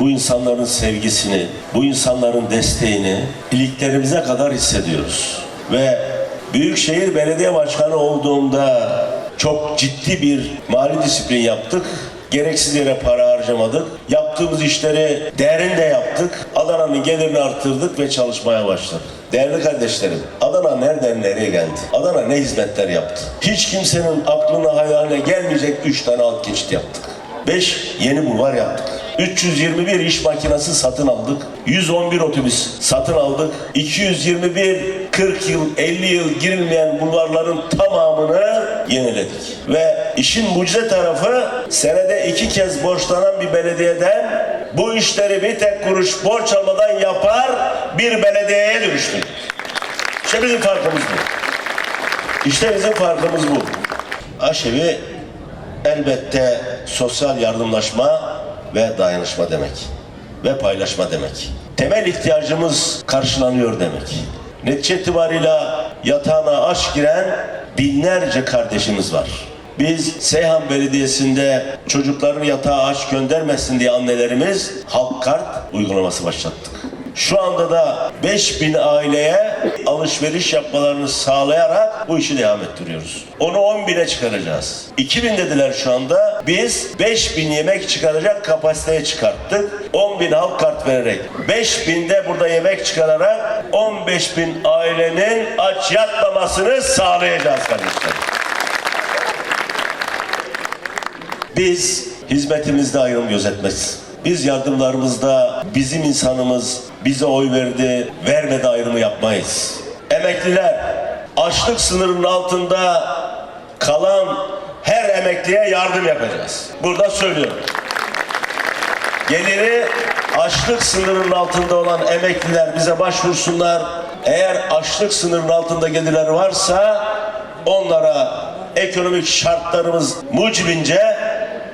bu insanların sevgisini, bu insanların desteğini iliklerimize kadar hissediyoruz. Ve Büyükşehir Belediye Başkanı olduğumda çok ciddi bir mali disiplin yaptık. Gereksiz yere para harcamadık. Yaptığımız işleri değerinde yaptık. Adana'nın gelirini arttırdık ve çalışmaya başladık. Değerli kardeşlerim, Adana nereden nereye geldi? Adana ne hizmetler yaptı? Hiç kimsenin aklına hayaline gelmeyecek 3 tane alt geçit yaptık. 5 yeni bulvar yaptık. 321 iş makinesi satın aldık. 111 otobüs satın aldık. 221 40 yıl 50 yıl girilmeyen bulvarların tamamını yeniledik. Ve işin mucize tarafı senede iki kez borçlanan bir belediyeden bu işleri bir tek kuruş borç almadan yapar bir belediyeye dönüştük. İşte bizim farkımız bu. İşte bizim farkımız bu. Aşevi elbette sosyal yardımlaşma ve dayanışma demek. Ve paylaşma demek. Temel ihtiyacımız karşılanıyor demek. Netice itibarıyla yatağına aç giren binlerce kardeşimiz var. Biz Seyhan Belediyesi'nde çocukların yatağa aç göndermesin diye annelerimiz halk kart uygulaması başlattık. Şu anda da 5000 aileye alışveriş yapmalarını sağlayarak bu işi devam ettiriyoruz. Onu 10 bine çıkaracağız. 2000 dediler şu anda. Biz 5000 yemek çıkaracak kapasiteye çıkarttık. 10 bin halk kart vererek. 5000 de burada yemek çıkararak 15 bin ailenin aç yatmamasını sağlayacağız kardeşlerim. Biz hizmetimizde ayrım gözetmeyiz. Biz yardımlarımızda bizim insanımız bize oy verdi, vermedi ayrımı yapmayız. Emekliler açlık sınırının altında kalan her emekliye yardım yapacağız. Burada söylüyorum. Geliri açlık sınırının altında olan emekliler bize başvursunlar. Eğer açlık sınırının altında gelirleri varsa onlara ekonomik şartlarımız mucibince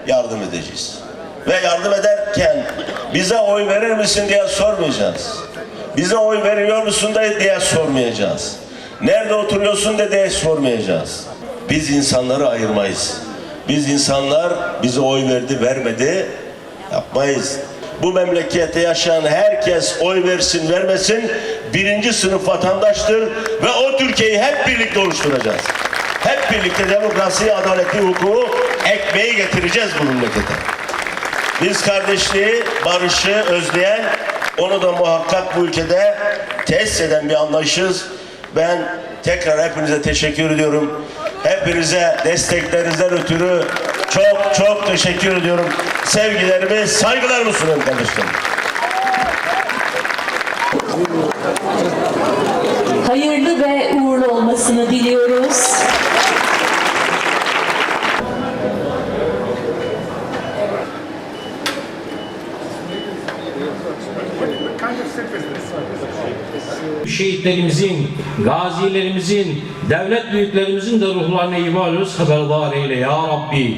yardım edeceğiz. Ve yardım ederken bize oy verir misin diye sormayacağız. Bize oy veriyor musun diye sormayacağız. Nerede oturuyorsun diye sormayacağız. Biz insanları ayırmayız. Biz insanlar bize oy verdi vermedi yapmayız. Bu memlekette yaşayan herkes oy versin vermesin birinci sınıf vatandaştır ve o Türkiye'yi hep birlikte oluşturacağız. Hep birlikte demokrasiyi, adaleti, hukuku, ekmeği getireceğiz bu memlekete. Biz kardeşliği, barışı özleyen, onu da muhakkak bu ülkede tesis eden bir anlayışız. Ben tekrar hepinize teşekkür ediyorum. Hepinize desteklerinizden ötürü çok çok teşekkür ediyorum. Sevgilerimi, saygılarımı sunuyorum kardeşlerim. hayırlı ve uğurlu olmasını şehitlerimizin, gazilerimizin, devlet büyüklerimizin de ruhlarına imal haberdar eyle ya Rabbi.